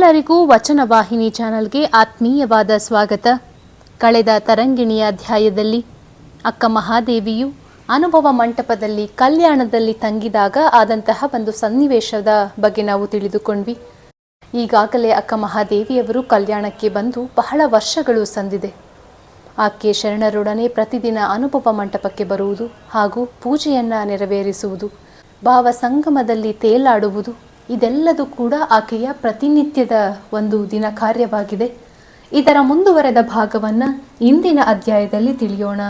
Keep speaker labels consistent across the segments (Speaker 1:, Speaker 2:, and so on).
Speaker 1: ಎಲ್ಲರಿಗೂ ವಚನ ವಾಹಿನಿ ಚಾನೆಲ್ಗೆ ಆತ್ಮೀಯವಾದ ಸ್ವಾಗತ. ಕಳೆದ ತರಂಗಿಣಿಯ ಅಧ್ಯಾಯದಲ್ಲಿ ಅಕ್ಕ ಮಹಾದೇವಿಯು ಅನುಭವ ಮಂಟಪದಲ್ಲಿ ಕಲ್ಯಾಣದಲ್ಲಿ ತಂಗಿದಾಗ ಆದಂತಹ ಒಂದು ಸನ್ನಿವೇಶದ ಬಗ್ಗೆ ನಾವು ತಿಳಿದುಕೊಂಡ್ವಿ. ಈಗಾಗಲೇ ಅಕ್ಕ ಮಹಾದೇವಿಯವರು ಕಲ್ಯಾಣಕ್ಕೆ ಬಂದು ಬಹಳ ವರ್ಷಗಳು ಸಂದಿದೆ. ಆಕೆ ಶರಣರೊಡನೆ ಪ್ರತಿದಿನ ಅನುಭವ ಮಂಟಪಕ್ಕೆ ಬರುವುದು ಹಾಗೂ ಪೂಜೆಯನ್ನ ನೆರವೇರಿಸುವುದು ಭಾವ ಸಂಗಮದಲ್ಲಿ ತೇಲಾಡುವುದು ಇದೆಲ್ಲದೂ ಕೂಡ ಆಕೆಯ ಪ್ರತಿನಿತ್ಯದ ಒಂದು ದಿನ ಕಾರ್ಯವಾಗಿದೆ. ಇದರ ಮುಂದುವರೆದ ಭಾಗವನ್ನ ಇಂದಿನ ಅಧ್ಯಾಯದಲ್ಲಿ ತಿಳಿಯೋಣ.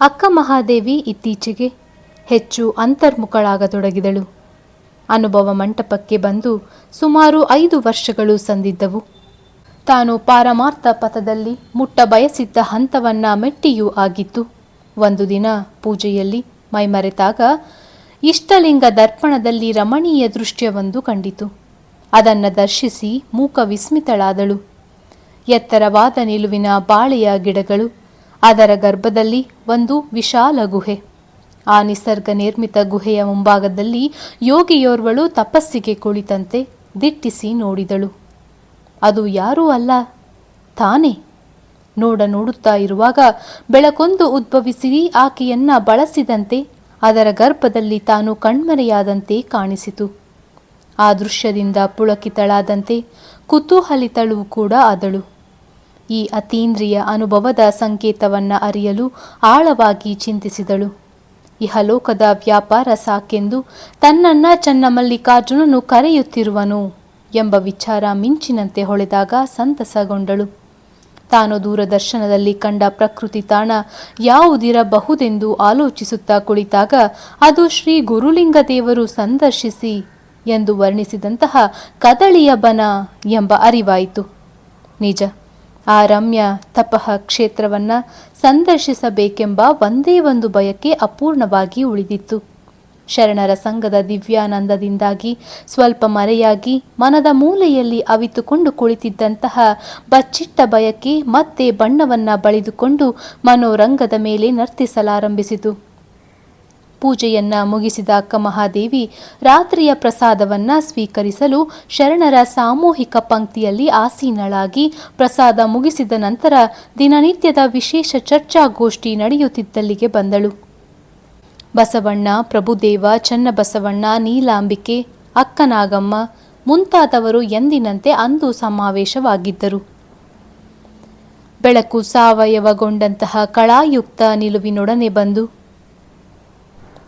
Speaker 1: ಅಕ್ಕ ಮಹಾದೇವಿ ಇತ್ತೀಚೆಗೆ ಹೆಚ್ಚು ಅಂತರ್ಮುಖಳಾಗತೊಡಗಿದಳು. ಅನುಭವ ಮಂಟಪಕ್ಕೆ ಬಂದು ಸುಮಾರು ಐದು ವರ್ಷಗಳು ಸಂದಿದ್ದವು. ತಾನು ಪಾರಮಾರ್ಥ ಪಥದಲ್ಲಿ ಮುಟ್ಟ ಬಯಸಿದ್ದ ಹಂತವನ್ನ ಮೆಟ್ಟಿಯೂ ಆಗಿತ್ತು. ಒಂದು ದಿನ ಪೂಜೆಯಲ್ಲಿ ಮೈಮರೆತಾಗ ಇಷ್ಟಲಿಂಗ ದರ್ಪಣದಲ್ಲಿ ರಮಣೀಯ ದೃಶ್ಯವೊಂದು ಕಂಡಿತು. ಅದನ್ನು ದರ್ಶಿಸಿ ಮೂಕ ವಿಸ್ಮಿತಳಾದಳು. ಎತ್ತರವಾದ ನಿಲುವಿನ ಬಾಳೆಯ ಗಿಡಗಳು, ಅದರ ಗರ್ಭದಲ್ಲಿ ಒಂದು ವಿಶಾಲ ಗುಹೆ. ಆ ನಿಸರ್ಗ ನಿರ್ಮಿತ ಗುಹೆಯ ಮುಂಭಾಗದಲ್ಲಿ ಯೋಗಿಯೋರ್ವಳು ತಪಸ್ಸಿಗೆ ಕುಳಿತಂತೆ ದಿಟ್ಟಿಸಿ ನೋಡಿದಳು. ಅದು ಯಾರೂ ಅಲ್ಲ, ತಾನೇ. ನೋಡ ನೋಡುತ್ತಾ ಇರುವಾಗ ಬೆಳಕೊಂದು ಉದ್ಭವಿಸಿ ಆಕೆಯನ್ನ ಬಳಸಿದಂತೆ ಅದರ ಗರ್ಭದಲ್ಲಿ ತಾನು ಕಣ್ಮರೆಯಾದಂತೆ ಕಾಣಿಸಿತು. ಆ ದೃಶ್ಯದಿಂದ ಪುಳಕಿತಳಾದಂತೆ ಕುತೂಹಲಿತಳೂ ಕೂಡ ಆದಳು. ಈ ಅತೀಂದ್ರಿಯ ಅನುಭವದ ಸಂಕೇತವನ್ನ ಅರಿಯಲು ಆಳವಾಗಿ ಚಿಂತಿಸಿದಳು. ಇಹಲೋಕದ ವ್ಯಾಪಾರ ಸಾಕೆಂದು ತನ್ನನ್ನ ಚನ್ನಮಲ್ಲಿಕಾರ್ಜುನನು ಕರೆಯುತ್ತಿರುವನು ಎಂಬ ವಿಚಾರ ಮಿಂಚಿನಂತೆ ಹೊಳೆದಾಗ ಸಂತಸಗೊಂಡಳು. ತಾನು ದೂರದರ್ಶನದಲ್ಲಿ ಕಂಡ ಪ್ರಕೃತಿ ತಾಣ ಯಾವುದಿರಬಹುದೆಂದು ಆಲೋಚಿಸುತ್ತಾ ಕುಳಿತಾಗ ಅದು ಶ್ರೀ ಗುರುಲಿಂಗ ದೇವರು ಸಂದರ್ಶಿಸಿ ಎಂದು ವರ್ಣಿಸಿದಂತಹ ಕದಳಿಯ ಬನ ಎಂಬ ಅರಿವಾಯಿತು. ನಿಜ ಆ ರಮ್ಯ ತಪಃ ಕ್ಷೇತ್ರವನ್ನು ಸಂದರ್ಶಿಸಬೇಕೆಂಬ ಒಂದೇ ಒಂದು ಬಯಕೆ ಅಪೂರ್ಣವಾಗಿ ಉಳಿದಿತ್ತು. ಶರಣರ ಸಂಘದ ದಿವ್ಯಾನಂದದಿಂದಾಗಿ ಸ್ವಲ್ಪ ಮರೆಯಾಗಿ ಮನದ ಮೂಲೆಯಲ್ಲಿ ಅವಿತುಕೊಂಡು ಕುಳಿತಿದ್ದಂತಹ ಬಚ್ಚಿಟ್ಟ ಬಯಕೆ ಮತ್ತೆ ಬಣ್ಣವನ್ನ ಬಳಿದುಕೊಂಡು ಮನೋರಂಗದ ಮೇಲೆ ನರ್ತಿಸಲಾರಂಭಿಸಿತು. ಪೂಜೆಯನ್ನ ಮುಗಿಸಿದ ಅಕ್ಕ ಮಹಾದೇವಿ ರಾತ್ರಿಯ ಪ್ರಸಾದವನ್ನ ಸ್ವೀಕರಿಸಲು ಶರಣರ ಸಾಮೂಹಿಕ ಪಂಕ್ತಿಯಲ್ಲಿ ಆಸೀನಳಾಗಿ ಪ್ರಸಾದ ಮುಗಿಸಿದ ನಂತರ ದಿನನಿತ್ಯದ ವಿಶೇಷ ಚರ್ಚಾಗೋಷ್ಠಿ ನಡೆಯುತ್ತಿದ್ದಲ್ಲಿಗೆ ಬಂದಳು. ಬಸವಣ್ಣ, ಪ್ರಭುದೇವ, ಚನ್ನಬಸವಣ್ಣ, ನೀಲಾಂಬಿಕೆ, ಅಕ್ಕನಾಗಮ್ಮ ಮುಂತಾದವರು ಎಂದಿನಂತೆ ಅಂದು ಸಮಾವೇಶವಾಗಿದ್ದರು. ಬೆಳಕು ಸಾವಯವಗೊಂಡಂತಹ ಕಳಾಯುಕ್ತ ನಿಲುವಿನೊಡನೆ ಬಂದು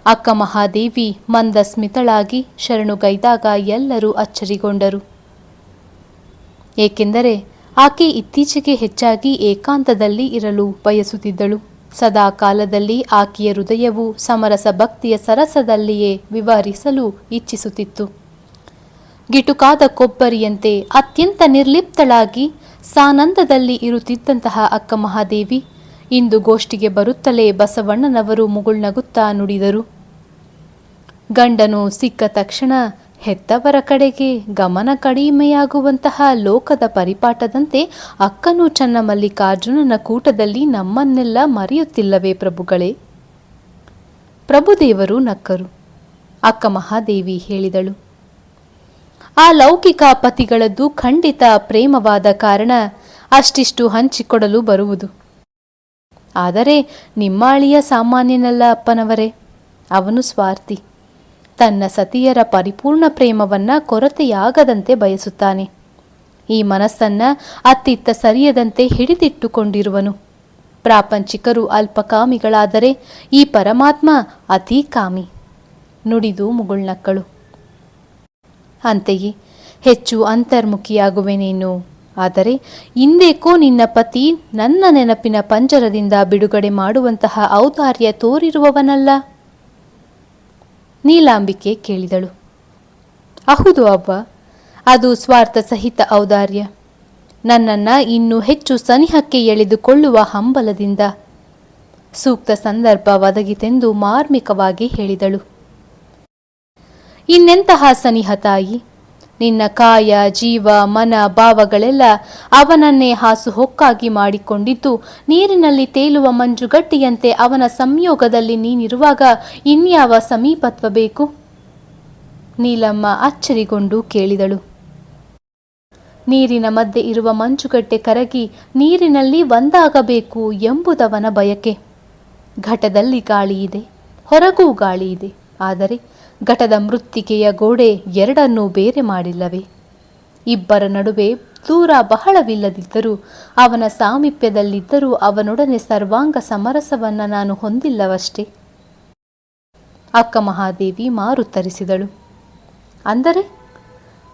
Speaker 1: ಅಕ್ಕ ಮಹಾದೇವಿ ಮಂದಸ್ಮಿತಳಾಗಿ ಶರಣುಗೈದಾಗ ಎಲ್ಲರೂ ಅಚ್ಚರಿಗೊಂಡರು. ಏಕೆಂದರೆ ಆಕೆ ಇತ್ತೀಚೆಗೆ ಹೆಚ್ಚಾಗಿ ಏಕಾಂತದಲ್ಲಿ ಇರಲು ಬಯಸುತ್ತಿದ್ದಳು. ಸದಾ ಕಾಲದಲ್ಲಿ ಆಕೆಯ ಹೃದಯವು ಸಮರಸ ಭಕ್ತಿಯ ಸರಸದಲ್ಲಿಯೇ ವಿವರಿಸಲು ಇಚ್ಛಿಸುತ್ತಿತ್ತು. ಗಿಟುಕಾದ ಕೊಬ್ಬರಿಯಂತೆ ಅತ್ಯಂತ ನಿರ್ಲಿಪ್ತಳಾಗಿ ಸಾನಂದದಲ್ಲಿ ಇರುತ್ತಿದ್ದಂತಹ ಅಕ್ಕ ಮಹಾದೇವಿ ಇಂದು ಗೋಷ್ಠಿಗೆ ಬರುತ್ತಲೇ ಬಸವಣ್ಣನವರು ಮುಗುಳ್ನಗುತ್ತಾ ನುಡಿದರು. ಗಂಡನು ಸಿಕ್ಕ ತಕ್ಷಣ ಹೆತ್ತವರ ಕಡೆಗೆ ಗಮನ ಕಡಿಮೆಯಾಗುವಂತಹ ಲೋಕದ ಪರಿಪಾಠದಂತೆ ಅಕ್ಕನು ಚನ್ನಮಲ್ಲಿಕಾರ್ಜುನನ ಕೂಟದಲ್ಲಿ ನಮ್ಮನ್ನೆಲ್ಲ ಮರೆಯುತ್ತಿಲ್ಲವೇ ಪ್ರಭುಗಳೇ? ಪ್ರಭುದೇವರು ನಕ್ಕರು. ಅಕ್ಕ ಮಹಾದೇವಿ ಹೇಳಿದಳು. ಆ ಲೌಕಿಕ ಪತಿಗಳದ್ದು ಖಂಡಿತ ಪ್ರೇಮವಾದ ಕಾರಣ ಅಷ್ಟಿಷ್ಟು ಹಂಚಿಕೊಡಲು ಬರುವುದು. ಆದರೆ ನಿಮ್ಮಾಳಿಯ ಸಾಮಾನ್ಯನಲ್ಲ ಅಪ್ಪನವರೇ, ಅವನು ಸ್ವಾರ್ಥಿ. ತನ್ನ ಸತಿಯರ ಪರಿಪೂರ್ಣ ಪ್ರೇಮವನ್ನ ಕೊರತೆಯಾಗದಂತೆ ಬಯಸುತ್ತಾನೆ. ಈ ಮನಸ್ಸನ್ನ ಅತ್ತಿತ್ತ ಸರಿಯದಂತೆ ಹಿಡಿದಿಟ್ಟುಕೊಂಡಿರುವನು. ಪ್ರಾಪಂಚಿಕರು ಅಲ್ಪಕಾಮಿಗಳಾದರೆ ಈ ಪರಮಾತ್ಮ ಅತೀ ಕಾಮಿ. ನುಡಿದು ಮುಗುಳ್ನಕ್ಕಳು ಅಂತೆಯೇ, ಹೆಚ್ಚು ಅಂತರ್ಮುಖಿಯಾಗುವೆನೇನು? ಆದರೆ ಇಂದೇಕೋ ನಿನ್ನ ಪತಿ ನನ್ನ ನೆನಪಿನ ಪಂಜರದಿಂದ ಬಿಡುಗಡೆ ಮಾಡುವಂತಹ ಔದಾರ್ಯ ತೋರಿರುವವನಲ್ಲ. ನೀಲಾಂಬಿಕೆ ಕೇಳಿದಳು. ಅಹುದು ಅವ್ವ, ಅದು ಸ್ವಾರ್ಥ ಸಹಿತ ಔದಾರ್ಯ. ನನ್ನನ್ನ ಇನ್ನೂ ಹೆಚ್ಚು ಸನಿಹಕ್ಕೆ ಎಳೆದುಕೊಳ್ಳುವ ಹಂಬಲದಿಂದ. ಸೂಕ್ತ ಸಂದರ್ಭ ಒದಗಿತೆಂದು ಮಾರ್ಮಿಕವಾಗಿ ಹೇಳಿದಳು. ಇನ್ನೆಂತಹ ಸನಿಹ ತಾಯಿ? ನಿನ್ನ ಕಾಯ, ಜೀವ, ಮನ, ಭಾವಗಳೆಲ್ಲ ಅವನನ್ನೇ ಹಾಸು ಹೊಕ್ಕಾಗಿ ಮಾಡಿಕೊಂಡಿದ್ದು. ನೀರಿನಲ್ಲಿ ತೇಲುವ ಮಂಜುಗಟ್ಟಿಯಂತೆ ಅವನ ಸಂಯೋಗದಲ್ಲಿ ನೀನಿರುವಾಗ ಇನ್ಯಾವ ಸಮೀಪತ್ವ ಬೇಕು? ನೀಲಮ್ಮ ಅಚ್ಚರಿಗೊಂಡು ಕೇಳಿದಳು. ನೀರಿನ ಮಧ್ಯೆ ಇರುವ ಮಂಜುಗಟ್ಟೆ ಕರಗಿ ನೀರಿನಲ್ಲಿ ಒಂದಾಗಬೇಕು ಎಂಬುದವನ ಬಯಕೆ. ಘಟದಲ್ಲಿ ಗಾಳಿ ಇದೆ ಹೊರಗೂ ಗಾಳಿ ಇದೆ ಆದರೆ ಘಟದ ಮೃತ್ತಿಕೆಯ ಗೋಡೆ ಎರಡನ್ನೂ ಬೇರೆ ಮಾಡಿಲ್ಲವೆ? ಇಬ್ಬರ ನಡುವೆ ದೂರ ಬಹಳವಿಲ್ಲದಿದ್ದರೂ, ಅವನ ಸಾಮೀಪ್ಯದಲ್ಲಿದ್ದರೂ ಅವನೊಡನೆ ಸರ್ವಾಂಗ ಸಮರಸವನ್ನು ನಾನು ಹೊಂದಿಲ್ಲವಷ್ಟೇ. ಅಕ್ಕ ಮಹಾದೇವಿ ಮಾರುತ್ತರಿಸಿದಳು ಅಂದರೆ,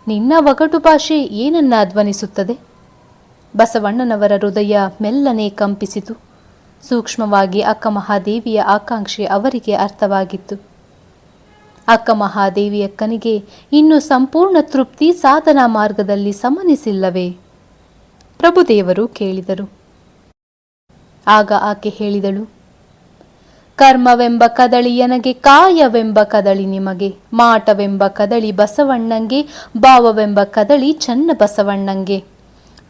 Speaker 1: ನಿನ್ನ ಒಗಟು ಭಾಷೆ ಏನನ್ನ ಧ್ವನಿಸುತ್ತದೆ? ಬಸವಣ್ಣನವರ ಹೃದಯ ಮೆಲ್ಲನೆ ಕಂಪಿಸಿತು. ಸೂಕ್ಷ್ಮವಾಗಿ ಅಕ್ಕ ಮಹಾದೇವಿಯ ಆಕಾಂಕ್ಷೆ ಅವರಿಗೆ ಅರ್ಥವಾಗಿತ್ತು. ಅಕ್ಕ ಮಹಾದೇವಿಯಕ್ಕನಿಗೆ ಇನ್ನು ಸಂಪೂರ್ಣ ತೃಪ್ತಿ ಸಾಧನಾ ಮಾರ್ಗದಲ್ಲಿ ಸಮನಿಸಿಲ್ಲವೇ? ಪ್ರಭುದೇವರು ಕೇಳಿದರು. ಆಗ ಆಕೆ ಹೇಳಿದಳು, ಕರ್ಮವೆಂಬ ಕದಳಿ ನನಗೆ ಕಾಯವೆಂಬ ಕದಳಿ ನಿಮಗೆ, ಮಾಟವೆಂಬ ಕದಳಿ ಬಸವಣ್ಣಂಗೆ, ಭಾವವೆಂಬ ಕದಳಿ ಚನ್ನ ಬಸವಣ್ಣಂಗೆ.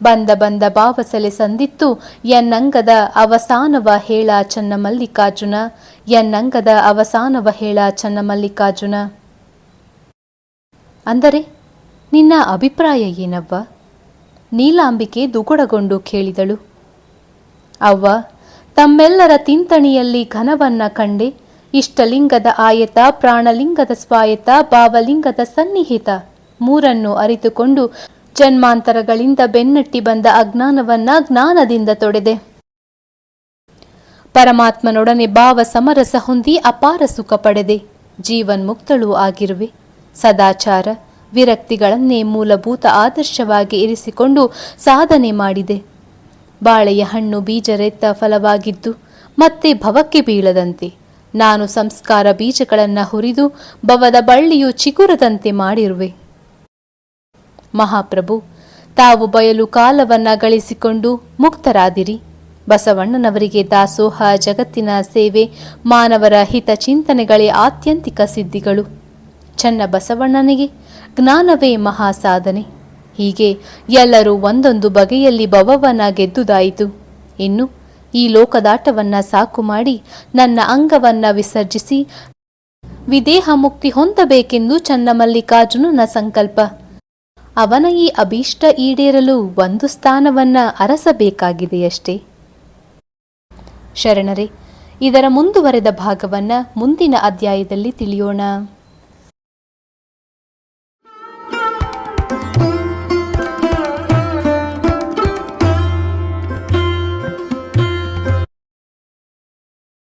Speaker 1: ಬಂದ ಬಂದ ಭಾವಸಲೆ ಸಂದಿತ್ತು, ಎನ್ನಂಗದ ಅವಸಾನವ ಹೇಳ ಚನ್ನ ಮಲ್ಲಿಕಾರ್ಜುನ, ಎನ್ನಂಗದ ಅವಸಾನವ ಹೇಳ ಚನ್ನ ಮಲ್ಲಿಕಾರ್ಜುನ. ಅಂದರೆ, ನಿನ್ನ ಅಭಿಪ್ರಾಯ ಏನವ್ವ? ನೀಲಾಂಬಿಕೆ ದುಗುಡಗೊಂಡು ಕೇಳಿದಳು. ಅವ್ವ, ತಮ್ಮೆಲ್ಲರ ತಿಂತಣಿಯಲ್ಲಿ ಘನವನ್ನ ಕಂಡೆ, ಇಷ್ಟಲಿಂಗದ ಆಯತ, ಪ್ರಾಣಲಿಂಗದ ಸ್ವಾಯತ, ಭಾವಲಿಂಗದ ಸನ್ನಿಹಿತ, ಮೂರನ್ನು ಅರಿತುಕೊಂಡು ಜನ್ಮಾಂತರಗಳಿಂದ ಬೆನ್ನಟ್ಟಿ ಬಂದ ಅಜ್ಞಾನವನ್ನ ಜ್ಞಾನದಿಂದ ತೊಡೆದೆ. ಪರಮಾತ್ಮನೊಡನೆ ಭಾವ ಸಮರಸ ಹೊಂದಿ ಅಪಾರ ಸುಖ ಪಡೆದೆ. ಜೀವನ್ಮುಕ್ತಳೂ ಆಗಿರುವೆ. ಸದಾಚಾರ ವಿರಕ್ತಿಗಳನ್ನೇ ಮೂಲಭೂತ ಆದರ್ಶವಾಗಿ ಇರಿಸಿಕೊಂಡು ಸಾಧನೆ ಮಾಡಿದೆ. ಬಾಳೆಯ ಹಣ್ಣು ಬೀಜರೆತ್ತ ಫಲವಾಗಿದ್ದು ಮತ್ತೆ ಭವಕ್ಕೆ ಬೀಳದಂತೆ. ನಾನು ಸಂಸ್ಕಾರ ಬೀಜಗಳನ್ನು ಹುರಿದು ಭವದ ಬಳ್ಳಿಯು ಚಿಗುರದಂತೆ ಮಾಡಿರುವೆ. ಮಹಾಪ್ರಭು, ತಾವು ಬಯಲು ಕಾಲವನ್ನ ಗಳಿಸಿಕೊಂಡು ಮುಕ್ತರಾದಿರಿ. ಬಸವಣ್ಣನವರಿಗೆ ದಾಸೋಹ ಜಗತ್ತಿನ ಸೇವೆ, ಮಾನವರ ಹಿತ ಚಿಂತನೆಗಳೇ ಆತ್ಯಂತಿಕ ಸಿದ್ಧಿಗಳು. ಚನ್ನ ಬಸವಣ್ಣನಿಗೆ ಜ್ಞಾನವೇ ಮಹಾ ಸಾಧನೆ ಹೀಗೆ ಎಲ್ಲರೂ ಒಂದೊಂದು ಬಗೆಯಲ್ಲಿ ಭವವನ್ನ ಗೆದ್ದುದಾಯಿತು. ಇನ್ನು ಈ ಲೋಕದಾಟವನ್ನ ಸಾಕು ಮಾಡಿ ನನ್ನ ಅಂಗವನ್ನ ವಿಸರ್ಜಿಸಿ, ವಿದೇಹ ಮುಕ್ತಿ ಹೊಂದಬೇಕೆಂದು ಚನ್ನಮಲ್ಲಿಕಾರ್ಜುನನ ಸಂಕಲ್ಪ. ಅವನ ಈ ಅಭೀಷ್ಟ ಈಡೇರಲು ಒಂದು ಸ್ಥಾನವನ್ನ ಅರಸಬೇಕಾಗಿದೆಯಷ್ಟೇ. ಶರಣರೇ ಇದರ ಮುಂದುವರೆದ ಭಾಗವನ್ನ ಮುಂದಿನ ಅಧ್ಯಾಯದಲ್ಲಿ ತಿಳಿಯೋಣ.